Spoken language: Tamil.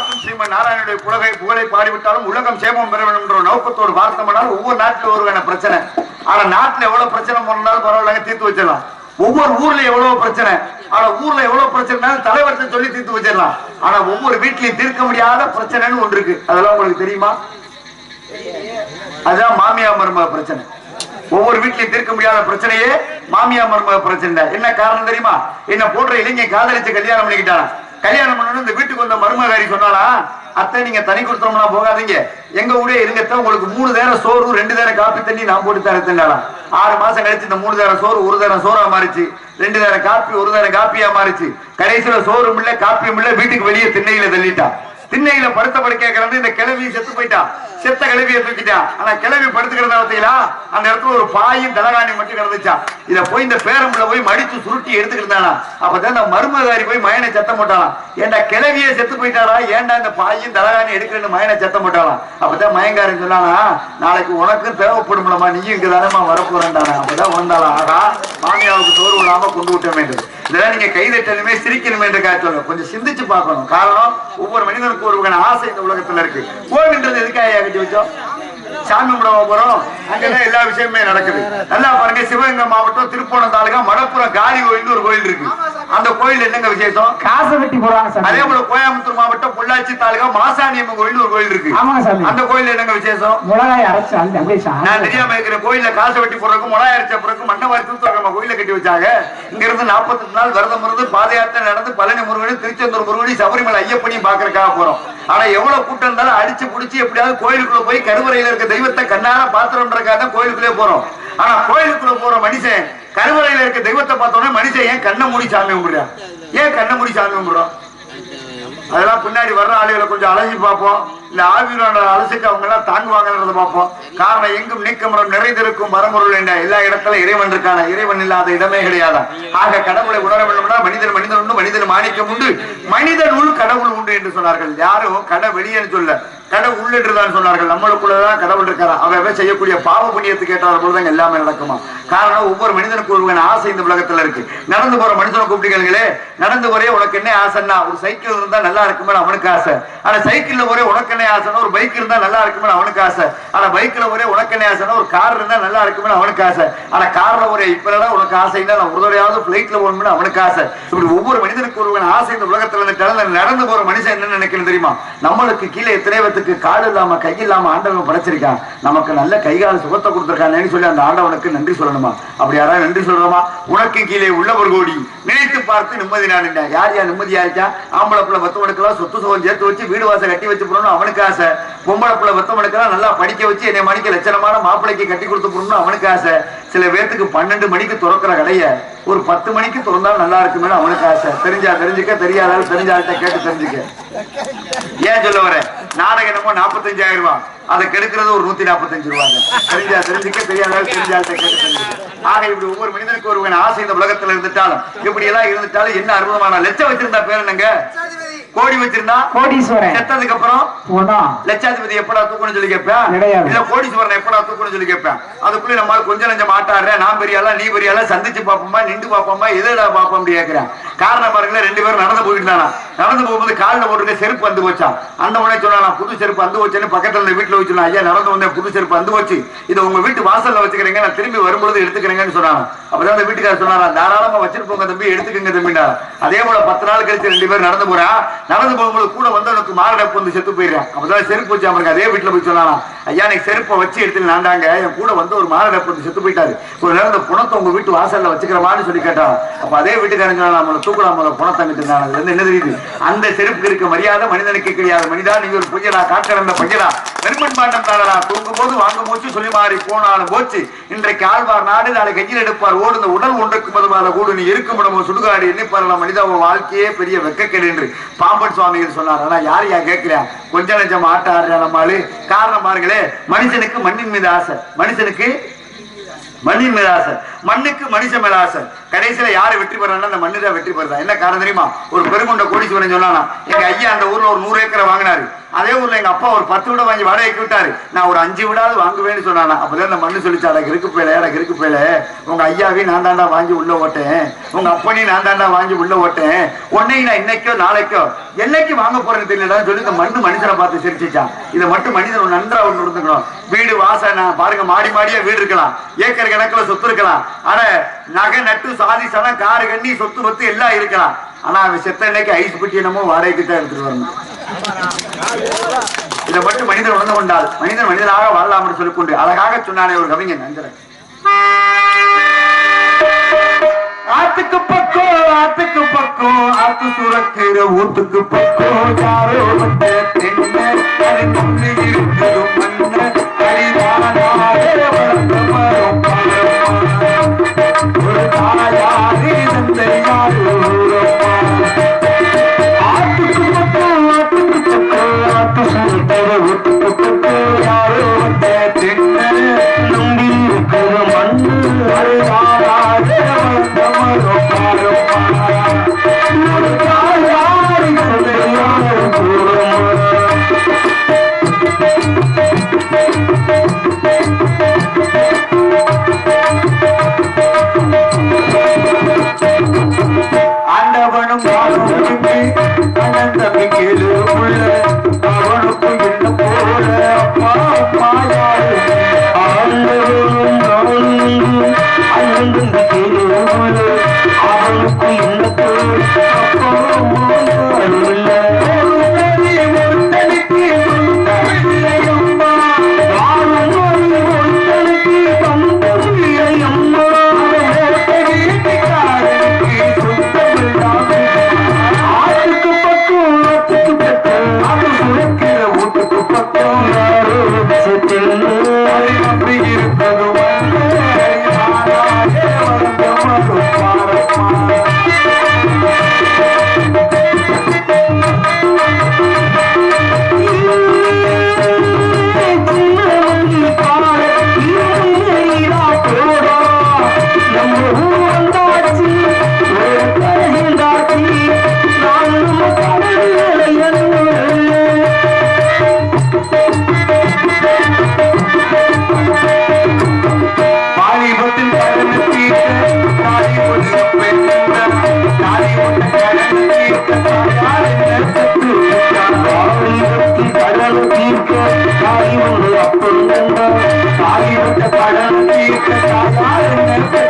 பார்த்தும் ஸ்ரீமன் நாராயணனுடைய புலகை புகழை பாடிவிட்டாலும் உலகம் சேமம் பெற வேண்டும் என்ற ஒரு நோக்கத்தோடு பார்த்தோம்னால் ஒவ்வொரு நாட்டில் ஒருவன பிரச்சனை. ஆனா நாட்டுல எவ்வளவு பிரச்சனை பண்ணாலும் பரவாயில்ல தீர்த்து வச்சிடலாம். ஒவ்வொரு ஊர்ல எவ்வளவு பிரச்சனை. ஆனா ஊர்ல எவ்வளவு பிரச்சனை தலைவர்கிட்ட சொல்லி தீர்த்து வச்சிடலாம். ஆனா ஒவ்வொரு வீட்லயும் தீர்க்க முடியாத பிரச்சனைன்னு ஒன்று இருக்கு. அதெல்லாம் உங்களுக்கு தெரியுமா? அதுதான் மாமியா மருமக பிரச்சனை. ஒவ்வொரு வீட்லயும் தீர்க்க முடியாத பிரச்சனையே மாமியா மருமக பிரச்சனை என்ன காரணம் தெரியுமா? என்ன போன்ற இளைஞன் காதலிச்சு கல்யாணம் பண்ணிக்கிட்டான்? கல்யாணம் பண்ணணும் இந்த வீட்டுக்கு வந்த மருமகாரி சொன்னாலா அத்தை நீங்க தனி கொடுத்தோம்னா போகாதீங்க. எங்க ஊரே இருங்கத்தான் உங்களுக்கு மூணு நேரம் சோறு ரெண்டு நேரம் காப்பி தண்ணி நான் போட்டு தரத்துனாலாம் ஆறு மாசம் கழிச்சு இந்த மூணு நேரம் சோறு ஒரு நேரம் சோறா மாறிச்சு. ரெண்டு நேரம் காப்பி ஒரு நேரம் காப்பியா மாறிச்சு. கடைசியில சோறும் இல்ல காப்பியும் இல்ல வீட்டுக்கு வெளியே திண்ணையில தள்ளிட்டா. திண்ணையில படுத்த படுக்க கிடந்து இந்த கிளவி செத்து போயிட்டா. செத்த கிழவியை தூக்கிட்டா. ஆனா கிளவி படுத்துக்கிறத பார்த்தீங்களா அந்த இடத்துல ஒரு பாயும் தலகாணி மட்டும் கிடந்துச்சா. இத போய் இந்த பேரம்புல போய் மடிச்சு சுருட்டி எடுத்துக்கிட்டானா. அப்பதான் இந்த மருமகாரி போய் மயனை சத்தம் போட்டாலாம் ஏண்டா கிளவிய செத்து போயிட்டாரா ஏன்டா இந்த பாயும் தலகாணி எடுக்கிறேன்னு மயனை சத்தம் போட்டாலாம் அப்பதான் மயங்காரன் சொன்னானா நாளைக்கு உனக்கும் தேவைப்படும்லமா நீயும் இங்க தானமா வரப்போறேன்டானா. அப்பதான் வந்தாலாம் ஆகா மாமியாவுக்கு சோறு விடாம கொண்டு விட்டோமே இதெல்லாம் நீங்க கைதட்டலுமே சிரிக்கணுமே என்று காய்ச்சல் கொஞ்சம் சிந்திச்சு பார்க்கணும். காரணம் ஒவ்வொரு மனிதனுக்கும் ஒரு வகையான ஆசை இந்த உலகத்துல இருக்கு. கோவில்ன்றது எதுக்காக கட்டி வச்சோம்? சாமி கும்பிட போறோம். அங்கதான் எல்லா விஷயமே நடக்குது. நல்லா பாருங்க சிவகங்கை மாவட்டம் திருப்போணம் தாலுகா மடப்புறம் காளி கோயில் ஒரு கோயில் இருக்கு. அந்த கோயில் என்னங்க விசேஷம்? காசை வெட்டி போடுவாங்க சாமி. அதே போல கோயம்புத்தூர் மாவட்டம் பொள்ளாச்சி தாலுகா மாசாணியம்மன் கோயில் ஒரு கோயில் இருக்கு. அந்த கோயில் என்னங்க விசேஷம்? மிளகாய் அரைச்சு. நான் தெரியாம இருக்கிற கோயில்ல காசு வெட்டி போறதுக்கு முளாய் அரைச்ச பிறகு மண்டபாய் தூத்துறக்கம்மா கோயில கட்டி வச்சாங்க. இங்க இருந்து நாற்பத்தெட்டு நாள் விரதம் இருந்து பாத யாத்திரை நடந்து பழனி முருகன் திருச்செந்தூர் முருகன் சபரிமலை ஐயப்பனையும் பாக்குறதுக்காக போறோம். ஆனா எவ்வளவு கூட்டம் இருந்தாலும் அடிச்சு புடிச்சு எப்படியாவது கோயிலுக்குள்ள போய் கருவறையில இருக்க தெய்வத்தை கண்ணால பாத்திரம்ன்றக்காக தான் கோயிலுக்குள்ளே போறோம். ஆனா கோயிலுக்குள்ள போற மனுஷன் கருவறையில இருக்க தெய்வத்தை பார்த்தோன்னே மனுஷன் ஏன் கண்ணை மூடி சாமி கும்பிடுறான் ஏன் கண்ணை மூடி சாமி கும்பிடுறோம்? அதெல்லாம் பின்னாடி வர்ற ஆளுகளை கொஞ்சம் அலசி பார்ப்போம். இல்ல ஆவியோட அலசிட்டு அவங்க எல்லாம் தாங்குவாங்கன்றத பார்ப்போம். காரணம் எங்கும் நீக்கமரம் நிறைந்திருக்கும் மரமுருள் என்ற எல்லா இடத்துல இறைவன் இருக்கான? இறைவன் இல்லாத இடமே கிடையாது? ஆக கடவுளை உணர வேண்டும்னா மனிதன் மனிதன் உண்டு மனிதன் மாணிக்கம் உண்டு மனிதன் உள் கடவுள் உண்டு என்று சொன்னார்கள். யாரும் கடை வெளியேன்னு சொல்ல. கடவுள் உள் சொன்னார்கள். நம்மளுக்குள்ளதான் கடவுள் இருக்காரா? அவன் செய்யக்கூடிய பாவ புண்ணியத்துக்கு ஏற்றாத பொழுதுதான் எல்லாமே நடக்குமா? காரணம் ஒவ்வொரு மனிதனுக்கு ஒருவன் ஆசை இந்த உலகத்துல இருக்கு. நடந்து போற மனுஷனை கூப்பிட்டுகளே நடந்து போறே உனக்கு என்ன ஆசைன்னா ஒரு சைக்கிள் இருந்தா நல்லா இருக்குமே அவனுக்கு ஆசை. ஆனா சைக்கிள்ல ஒரே உனக்கு என்ன ஆசைன்னா ஒரு பைக் இருந்தா நல்லா இருக்குமே அவனுக்கு ஆசை. ஆனா பைக்ல ஒரே உனக்கு என்ன ஆசைன்னா ஒரு கார் இருந்தா நல்லா இருக்குமே அவனுக்கு ஆசை. ஆனா கார்ல ஒரே இப்ப உனக்கு ஆசைன்னா நான் ஒரு பிளைட்ல போகணும்னு அவனுக்கு ஆசை. இப்படி ஒவ்வொரு மனிதனுக்கு ஒருவன் ஆசை இந்த உலகத்துல நடந்து போற மனுஷன் என்ன நினைக்கணும் தெரியுமா? நம்மளுக்கு கீழே எத்தனை சுகத்துக்கு காடு இல்லாம கை இல்லாம ஆண்டவன் படைச்சிருக்கான். நமக்கு நல்ல கைகால சுகத்தை கொடுத்துருக்கான்னு சொல்லி அந்த ஆண்டவனுக்கு நன்றி சொல்லணுமா? அப்படி யாராவது நன்றி சொல்றோமா உனக்கு கீழே உள்ளவர் கோடி. நினைத்து பார்த்து நிம்மதி நான் யார் யார் நிம்மதியா இருக்கா? ஆம்பளை பிள்ளை பத்தவனுக்கெல்லாம் சொத்து சுகம் சேர்த்து வச்சு வீடு வாசல் கட்டி வச்சு போடணும் அவனுக்கு ஆசை. பொம்பளை பிள்ளை வத்தவனுக்கெல்லாம் நல்லா படிக்க வச்சு என்னை மணிக்கு லட்சணமான மாப்பிளைக்கு கட்டி கொடுத்து போடணும் அவனுக்கு ஆசை. சில பேர்த்துக்கு பன்னெண்டு மணிக்கு திறக்கிற கடைய ஒரு பத்து மணிக்கு திறந்தாலும் நல்லா இருக்குமே அவனுக்கு ஆசை. தெரிஞ்சா தெரிஞ்சுக்க தெரியாதாலும் தெரிஞ்சாட்ட கேட்டு தெரிஞ்சுக்க. ஏன் சொல்ல வரேன் நாடகம் என்னமோ நாற்பத்தஞ்சாயிரம் ரூபாய். அதை கெடுக்கிறது ஒரு நூத்தி நாற்பத்தஞ்சு ரூபாங்க தெரிஞ்சா தெரிஞ்சுக்க தெரியாத தெரிஞ்சாள்கிட்ட ஆக இப்படி ஒவ்வொரு மனிதனுக்கு ஒருவன் ஆசை இந்த உலகத்துல இருந்துட்டாலும் இப்படி எல்லாம் இருந்துட்டாலும் என்ன அற்புதமான லட்சம் வச்சிருந்தா பேர் என்னங்க? கோடி வச்சிருந்தா கோடீஸ்வரன். செத்ததுக்கு அப்புறம் லட்சாதிபதி எப்படா தூக்கணும் சொல்லி கேட்பேன். இல்ல கோடீஸ்வரன் எப்படா தூக்கணும் சொல்லி கேட்பேன் அதுக்குள்ள நம்மால கொஞ்சம் நஞ்சம் மாட்டாடுற நான் பெரியாளா நீ பெரியாளா? சந்திச்சு பாப்போமா நின்று பாப்போமா எதுடா பாப்போம் கேக்குறேன் காரணம் பாருங்களேன் ரெண்டு பேரும் நடந்து போயிட்டு இருந்தானா நடந்து போகும்போது காலில் போட்டுருக்க செருப்பு வந்து போச்சான் அந்த உடனே சொன்னா புது செருப்பு வந்து போச்சுன்னு பக்கத்துல இருந்த வீட்டுல வச்சுனா ஐயா நடந்து வந்தேன் புது செருப்பு வந்து போச்சு. இதை உங்க வீட்டு வாசல்ல வச்சுக்கிறீங்க நான் திரும்பி வரும்பொழுது எடுத்துக்கிறேங்கன்னு சொன்னாங்க அப்பதான் அந்த வீட்டுக்காரர் சொன்னாரா தாராளமா வச்சிருப்போங்க தம்பி எடுத்துக்கங்க தம்பினா அதே போல பத்து நாள் கழிச்சு ரெண்டு பேரும் நடந்து போறா. நடந்து போகும்போது கூட வந்தவனுக்கு மாரடைப்பு வந்து செத்து போயிடுறான். அப்பதான் செருப்பு வச்சு அவனுக்கு அதே வீட்டுல போய் சொன்னானா ஐயா நீ செருப்பை வச்சு எடுத்து நாண்டாங்க என் கூட வந்து ஒரு மாரடைப்பு வந்து செத்து போயிட்டாரு. ஒரு நேரம் இந்த புணத்தை உங்க வீட்டு வாசல்ல வச்சுக்கிறவான்னு சொல்லி கேட்டான். அப்ப அதே வீட்டுக்காரங்க நம்மளை தூக்கலாம் முதல்ல புணத்தை அங்கிட்டு அதுல இருந்து என்ன தெரியுது? அந்த செருப்புக்கு இருக்க மரியாதை மனிதனுக்கு கிடையாது. மனிதா நீ ஒரு பொய்யடா காக்கிறந்த பையடா வெறுமன் பாண்டம் தாளடா தூங்கும் போது வாங்க போச்சு சொல்லி மாறி போனாலும் போச்சு. இன்றைக்கு ஆழ்வார் நாடு நாளை கையில் எடுப்பார். ஓடு இந்த உடல் ஒன்றுக்கு மதுவாத கூடு. நீ இருக்கும் இடமும் சுடுகாடு எண்ணி பாரலாம். மனிதா உன் வாழ்க்கையே பெரிய வெக்கக்கேடு என்று பாம்பன் சுவாமிகள் சொன்னார். ஆனா யார் யார் கேட்கிறா? கொஞ்ச நெஞ்சம் ஆட்ட ஆடுறா நம்மளு காரணம் பாருங்களே மனுஷனுக்கு மண்ணின் மீது ஆசை. மனுஷனுக்கு மண்ணின் மீது ஆசை. மண்ணுக்கு மனுஷன் மேல ஆசை. கடைசியில யாரு வெற்றி பெறான்னா அந்த மண்ணு தான் வெற்றி பெறதா? என்ன காரணம் தெரியுமா? ஒரு பெருங்கொண்ட கோடீஸ்வரன் சொன்னானா எங்க ஐயா அந்த ஊர்ல ஒரு நூறு ஏக்கரை வாங்கினாரு. அதே ஊர்ல எங்க அப்பா ஒரு பத்து விட வாங்கி வாடகைக்கு விட்டாரு. நான் ஒரு அஞ்சு விடாது வாங்குவேன்னு சொன்னானா. அப்பதான் இந்த மண்ணு சொல்லிச்சு அடக்கு இருக்கு பேல எனக்கு இருக்கு பேல உங்க ஐயாவையும் நான் தாண்டா வாங்கி உள்ள ஓட்டேன். உங்க அப்பனையும் நான் தாண்டா வாங்கி உள்ள ஓட்டேன். உன்னையும் நான் இன்னைக்கோ நாளைக்கோ என்னைக்கு வாங்க போறேன்னு தெரியலடான்னு சொல்லி இந்த மண்ணு மனுஷனை பார்த்து சிரிச்சிச்சான் இதை மட்டும் மனிதன் நன்றா ஒன்று இருந்துக்கணும் வீடு வாசனை நான் பாருங்க மாடி மாடியா வீடு இருக்கலாம். ஏக்கர் கணக்குல சொத்து இருக்கலாம். ஆனா நகை நட்டு சாதி சனம் காரு கண்ணி சொத்து பத்து எல்லாம் இருக்கலாம். ஆனா அவன் செத்த இன்னைக்கு ஐஸ் பெட்டி என்னமோ வாடகைக்கு தான் எடுத்துட்டு வரணும். இதை மட்டும் மனிதன் உணர்ந்து கொண்டால் மனிதன் மனிதனாக வாழலாம் என்று சொல்லிக்கொண்டு அழகாக சொன்னானே ஒரு கவிஞன் நஞ்சரன் ஆத்துக்கு பக்கம் ஆத்துக்கு பக்கம் ஆத்து சுரக்கிற ஊத்துக்கு பக்கம் யாரோ வந்த தென்ன அது துள்ளி மண்ண வளர்ந்த மரம் I'm